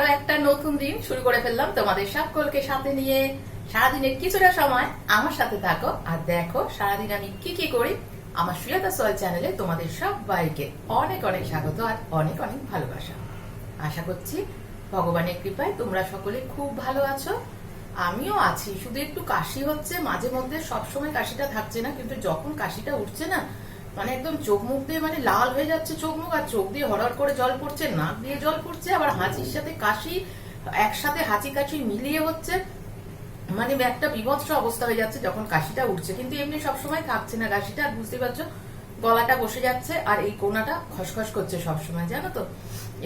আরও একটা নতুন দিন শুরু করে ফেললাম তোমাদের সকলকে সাথে নিয়ে। সারাদিনের কিছুটা সময় আমার সাথে থাকো আর দেখো সারাদিন আমি কি কি করি। আমার সুয়াতা সোয়াল চ্যানেলে তোমাদের সবাইকে অনেক অনেক স্বাগত আর অনেক অনেক ভালোবাসা। আশা করছি ভগবানের কৃপায় তোমরা সকলে খুব ভালো আছো। আমিও আছি। শুধু একটু কাশি হচ্ছে, মাঝে মধ্যে সবসময় কাশিটা থাকছে না, কিন্তু যখন কাশিটা উঠছে না মানে একদম চোখ মুখ দিয়ে মানে লাল হয়ে যাচ্ছে চোখ মুখ, আর চোখ দিয়ে হরহর করে জল পড়ছে, নাক দিয়ে জল পড়ছে, আবার হাঁচির সাথে কাশি, একসাথে হাঁচি কাশি মিলিয়ে হচ্ছে। মানে একটা বিভৎস অবস্থা হয়ে যাচ্ছে যখন কাশিটা উঠছে। কিন্তু এমনি সবসময় থাকছে না কাশিটা, আর বুঝতে পারছ, গলাটা বসে যাচ্ছে, আর এই কোনাটা খসখস করছে সবসময়, জানো তো?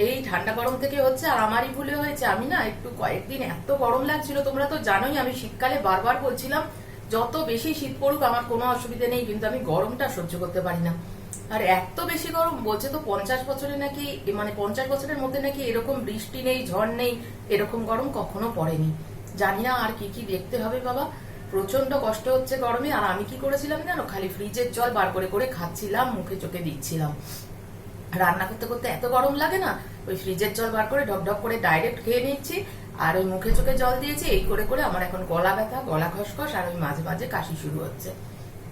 এই ঠান্ডা গরম থেকে হচ্ছে, আর আমারই ভুলে হয়েছে। আমি না একটু কয়েকদিন এত গরম লাগছিল, তোমরা তো জানোই, আমি শীতকালে বারবার বলছিলাম যত বেশি শীত পড়ুক, আমার কোনো অসুবিধা নেই, কিন্তু আমি গরমটা সহ্য করতে পারি না। আর এত বেশি গরম, বলছে তো পঞ্চাশ বছরে নাকি মানে পঞ্চাশ বছরের মধ্যে নাকি এরকম বৃষ্টি নেই, ঝড় নেই, এরকম গরম কখনো পড়েনি। জানি না আর কি কি দেখতে হবে বাবা। প্রচণ্ড কষ্ট হচ্ছে গরমে, আর আমি কি করেছিলাম জানো? খালি ফ্রিজের জল বার করে করে খাচ্ছিলাম, মুখে চোখে দিচ্ছিলাম। রান্না করতে করতে এত গরম লাগে না, ওই ফ্রিজের জল বার করে ঢক ঢক করে ডাইরেক্ট খেয়ে নিচ্ছি আর ওই মুখে চোখে জল দিয়েছি, এই করে করে আমার এখন গলা ব্যথা, গলা খসখস, আর ওই মাঝে মাঝে কাশি শুরু হচ্ছে।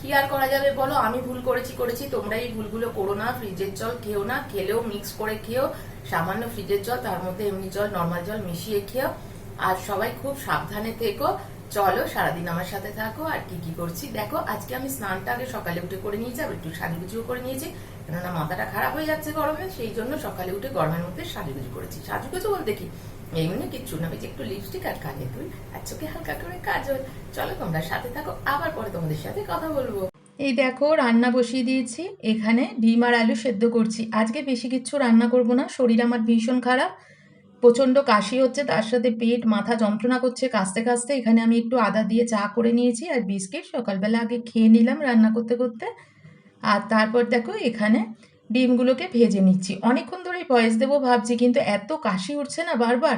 কি আর করা যাবে বলো? আমি ভুল করেছি করেছি, তোমরা এই ভুলগুলো করো না, ফ্রিজের জল খেও না, খেলেও মিক্স করে খেও, সামান্য ফ্রিজের জল, তার মধ্যে এমনি জল নর্মাল জল মিশিয়ে খেও। আর সবাই খুব সাবধানে থেকো। চলো, সারাদিন আমার সাথে থাকো, আর কি কি করছি দেখো। আজকে আমি স্নানটা আগে সকালে উঠে করে নিয়েছি, আবার একটু সাজুগুজিও করে নিয়েছি, কেননা মাথাটা খারাপ হয়ে যাচ্ছে গরমে, সেই জন্য সকালে উঠে গরমের মধ্যে সাজুগুজু করেছি। সাজুগুজু বলতে কি? এমনি কিচ্ছু না যে একটু লিপস্টিক আর কানে তুই আর চোখে হালকা করে কাজল। চলো তোমরা সাথে থাকো, আবার পরে তোমাদের সাথে কথা বলব। এই দেখো, রান্না বসিয়ে দিয়েছি। এখানে ডিম আর আলু সেদ্ধ করছি। আজকে বেশি কিছু রান্না করব না, শরীর আমার ভীষণ খারাপ। প্রচণ্ড কাশি হচ্ছে, তার সাথে পেট, মাথা যন্ত্রণা করছে কাশতে কাশতে। এখানে আমি একটু আদা দিয়ে চা করে নিয়েছি আর বিস্কিট। সকালবেলা আগে খেয়ে নিলাম রান্না করতে করতে। আর তারপর দেখো, এখানে ডিমগুলোকে ভেজে নিচ্ছি। অনেকক্ষণ ধরেই ভয়েস দেবো ভাবছি, কিন্তু এত কাশি উঠছে না বারবার।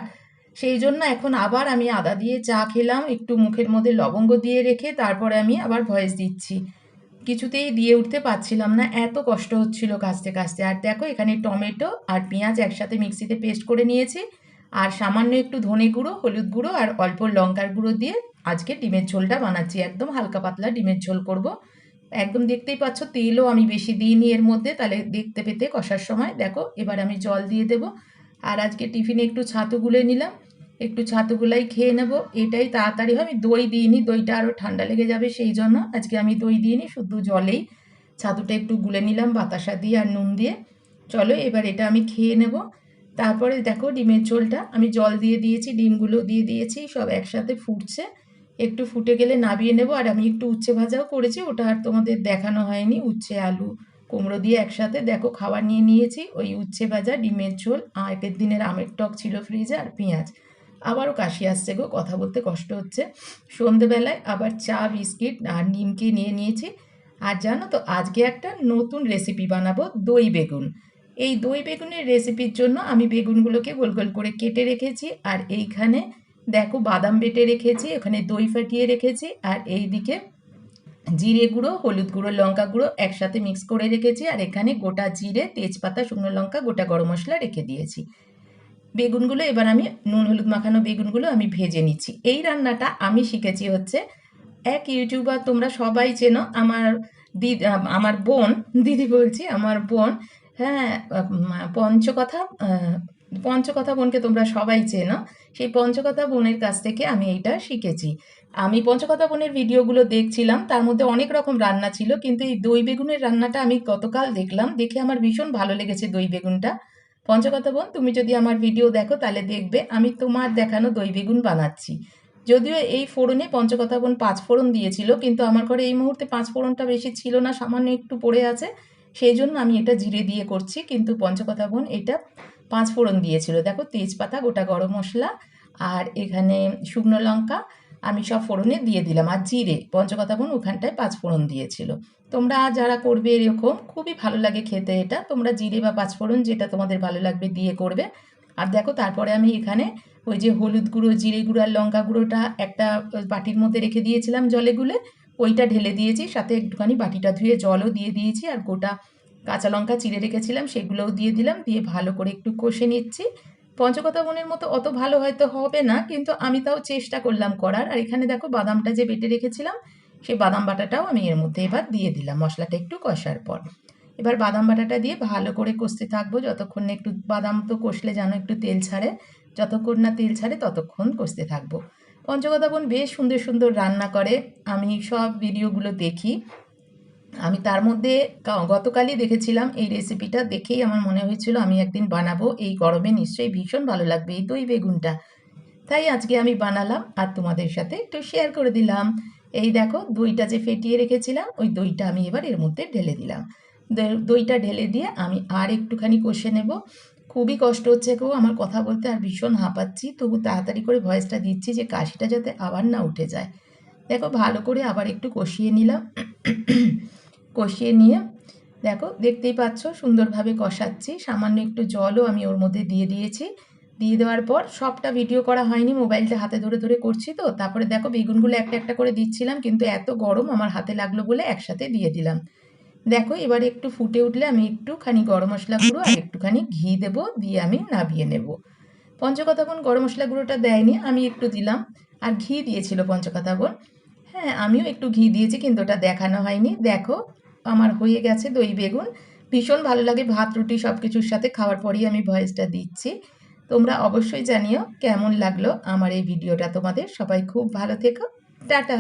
সেই জন্য এখন আবার আমি আদা দিয়ে চা খেলাম, একটু মুখের মধ্যে লবঙ্গ দিয়ে রেখে তারপরে আমি আবার ভয়েস দিচ্ছি। কিছুতেই দিয়ে উঠতে পারছিলাম না, এত কষ্ট হচ্ছিল কাচতে কাচতে আর দেখো, এখানে টমেটো আর পেঁয়াজ একসাথে মিক্সিতে পেস্ট করে নিয়েছি। আর সামান্য একটু ধনে গুঁড়ো, হলুদ গুঁড়ো আর অল্প লঙ্কার গুঁড়ো দিয়ে আজকে ডিমের ঝোলটা বানাচ্ছি। একদম হালকা পাতলা ডিমের ঝোল করব। একদম দেখতেই পাচ্ছ, তেলও আমি বেশি দিইনি এর মধ্যে, তাহলে দেখতে পেতে কষার সময়। দেখো, এবার আমি জল দিয়ে দেব। আর আজকে টিফিনে একটু ছাতু গুলে নিলাম। একটু ছাতুগুলাই খেয়ে নেব। এটাই তাড়াতাড়ি হয়। আমি দই দিইনি, দইটা আরও ঠান্ডা লেগে যাবে সেই জন্য। আজকে আমি দই দিইনি, শুধু জলেই। ছাতুটা একটু গুলে নিলাম, বাতাসা দিয়ে আর নুন দিয়ে। চলো, এবার এটা আমি খেয়ে নেব। তারপরে দেখো, ডিমের ঝোলটা। আমি জল দিয়ে দিয়েছি, ডিমগুলো দিয়ে দিয়েছি, সব একসাথে ফুটছে। একটু ফুটে গেলে নাবিয়ে নেব, আর আমি একটু উচ্ছে ভাজাও করেছি, ওটা আর তোমাদের দেখানো হয়নি। উচ্ছে, আলু, কুমড়ো দিয়ে একসাথে দেখো খাবার নিয়ে নিয়েছি, ওই উচ্ছে ভাজা, ডিমের ঝোল আগের দিনের আমের টক ছিল ফ্রিজে আর পেঁয়াজ। আবারও কাশি আসছে গো, কথা বলতে কষ্ট হচ্ছে। সন্ধেবেলায় আবার চা, বিস্কিট আর নিমকি নিয়ে নিয়েছি। আর জানো তো, আজকে একটা নতুন রেসিপি বানাবো, দই বেগুন। এই দই বেগুনের রেসিপির জন্য আমি বেগুনগুলোকে গোল গোল করে কেটে রেখেছি, আর এইখানে দেখো বাদাম বেটে রেখেছি, ওখানে দই ফাটিয়ে রেখেছি, আর এই দিকে জিরে গুঁড়ো, হলুদ গুঁড়ো, লঙ্কা গুঁড়ো একসাথে মিক্স করে রেখেছি, আর এখানে গোটা জিরে, তেজপাতা, শুকনো লঙ্কা, গোটা গরম মশলা রেখে দিয়েছি। বেগুনগুলো এবার আমি নুন, হলুদ মাখানো বেগুনগুলো আমি ভেজে নিচ্ছি। এই রান্নাটা আমি শিখেছি হচ্ছে, এক ইউটিউবার তোমরা সবাই চেনো, আমার দিদি আমার বোন, দিদি বলছি, আমার বোন হ্যাঁ পঞ্চকথা পঞ্চকথা বোনকে তোমরা সবাই চেনো। সেই পঞ্চকথা বোনের কাছ থেকে আমি এইটা শিখেছি। আমি পঞ্চকথা বোনের ভিডিওগুলো দেখছিলাম, তার মধ্যে অনেক রকম রান্না ছিল, কিন্তু এই দই বেগুনের রান্নাটা আমি গতকাল দেখলাম, দেখে আমার ভীষণ ভালো লেগেছে দই বেগুনটা। পঞ্চকথা বোন, তুমি যদি আমার ভিডিও দেখো তাহলে দেখবে, আমি তোমার দেখানো দই বেগুন বানাচ্ছি। যদিও এই ফোড়নে পঞ্চকথা বোন পাঁচ ফোড়ন দিয়েছিল, কিন্তু আমার ঘরে এই মুহূর্তে পাঁচ ফোড়নটা বেশি ছিল না, সামান্য একটু পড়ে আছে, সেই জন্য আমি এটা জিরে দিয়ে করছি, কিন্তু পঞ্চকথা বোন এটা পাঁচ ফোড়ন দিয়েছিল। দেখো তেজপাতা, গোটা গরম মশলা আর এখানে শুকনো লঙ্কা আমি সব ফোড়নে দিয়ে দিলাম। আর জিরে পঞ্চকথা বোন ওখানটায় পাঁচ ফোড়ন দিয়েছিল। তোমরা যারা করবে এরকম, খুবই ভালো লাগে খেতে এটা। তোমরা জিরে বা পাঁচ ফোড়ন যেটা তোমাদের ভালো লাগবে দিয়ে করবে। আর দেখো তারপরে আমি এখানে ওই যে হলুদ গুঁড়ো, জিরে গুঁড়ো আর লঙ্কা গুঁড়োটা একটা বাটির মধ্যে রেখে দিয়েছিলাম জলে গুলে। ওইটা ঢেলে দিয়েছি, সাথে একটুখানি বাটিটা ধুয়ে জলও দিয়ে দিয়েছি আর গোটা কাঁচা লঙ্কা চিড়ে রেখেছিলাম, সেগুলোও দিয়ে দিলাম, দিয়ে ভালো করে একটু কষে নিচ্ছি। পঞ্চকথা বনের মতো অত ভালো হয়তো হবে না, কিন্তু আমি তাও চেষ্টা করলাম করার। আর এখানে দেখো বাদামটা যে বেটে রেখেছিলাম, সেই বাদাম বাটাটাও আমি এর মধ্যে এবার দিয়ে দিলাম মশলাটা একটু কষার পর। এবার বাদাম বাটাটা দিয়ে ভালো করে কষতে থাকব, যতক্ষণ না একটু বাদাম তো কষলে যেন একটু তেল ছাড়ে, যতক্ষণ না তেল ছাড়ে ততক্ষণ কষতে থাকব। পঞ্চকথা বোন বেশ সুন্দর সুন্দর রান্না করে, আমি সব ভিডিওগুলো দেখি। আমি তার মধ্যে গতকালই দেখেছিলাম এই রেসিপিটা দেখেই আমার মনে হয়েছিল আমি একদিন বানাবো। এই গরমে নিশ্চয়ই ভীষণ ভালো লাগবে এই দই বেগুনটা। তাই আজকে আমি বানালাম আর তোমাদের সাথে একটু শেয়ার করে দিলাম। এই দেখো, দইটা যে ফেটিয়ে রেখেছিলাম, ওই দইটা আমি এবার এর মধ্যে ঢেলে দিলাম। দইটা ঢেলে দিয়ে আমি আর একটুখানি কষে নেব। খুবই কষ্ট হচ্ছে গো, আমার কথা বলতে আর ভীষণ হাঁপাচ্ছি। তবু তাড়াতাড়ি করে ভয়েসটা দিচ্ছি যে কাশিটা যাতে আবার না উঠে যায়। দেখো, ভালো করে আবার একটু কষিয়ে নিলাম। কষিয়ে নিয়ে, দেখো, দেখতেই পাচ্ছ, সুন্দরভাবে কষাচ্ছি। সামান্য একটু জলও আমি ওর মধ্যে দিয়ে দিয়েছি। দিয়ে দেওয়ার পর সবটা ভিডিও করা হয়নি, মোবাইলটা হাতে ধরে ধরে করছি তো। তারপরে দেখো, বেগুনগুলো একটা একটা করে দিচ্ছিলাম, কিন্তু এত গরম আমার হাতে লাগল বলে একসাথে দিয়ে দিলাম। দেখো, এবারে একটু ফুটে উঠলে আমি একটুখানি গরম মশলা গুঁড়ো আর একটুখানি ঘি দেবো, দিয়ে আমি নাবিয়ে নেব। পঞ্চকথাবন গরম মশলা গুঁড়োটা দেয়নি, আমি একটু দিলাম। আর ঘি দিয়েছিল পঞ্চকথাবন হ্যাঁ আমিও একটু ঘি দিয়েছি, কিন্তু ওটা দেখানো হয়নি। দেখো আমার হয়ে গেছে দই, বেগুন। ভীষণ ভালো লাগে ভাত, রুটি সব কিছুর সাথে খাওয়ার পরই আমি ভয়েসটা দিচ্ছি। তোমরা অবশ্যই জানিও কেমন লাগল আমার এই ভিডিওটা তোমাদের। সবাই খুব ভালো থেকো। টাটা!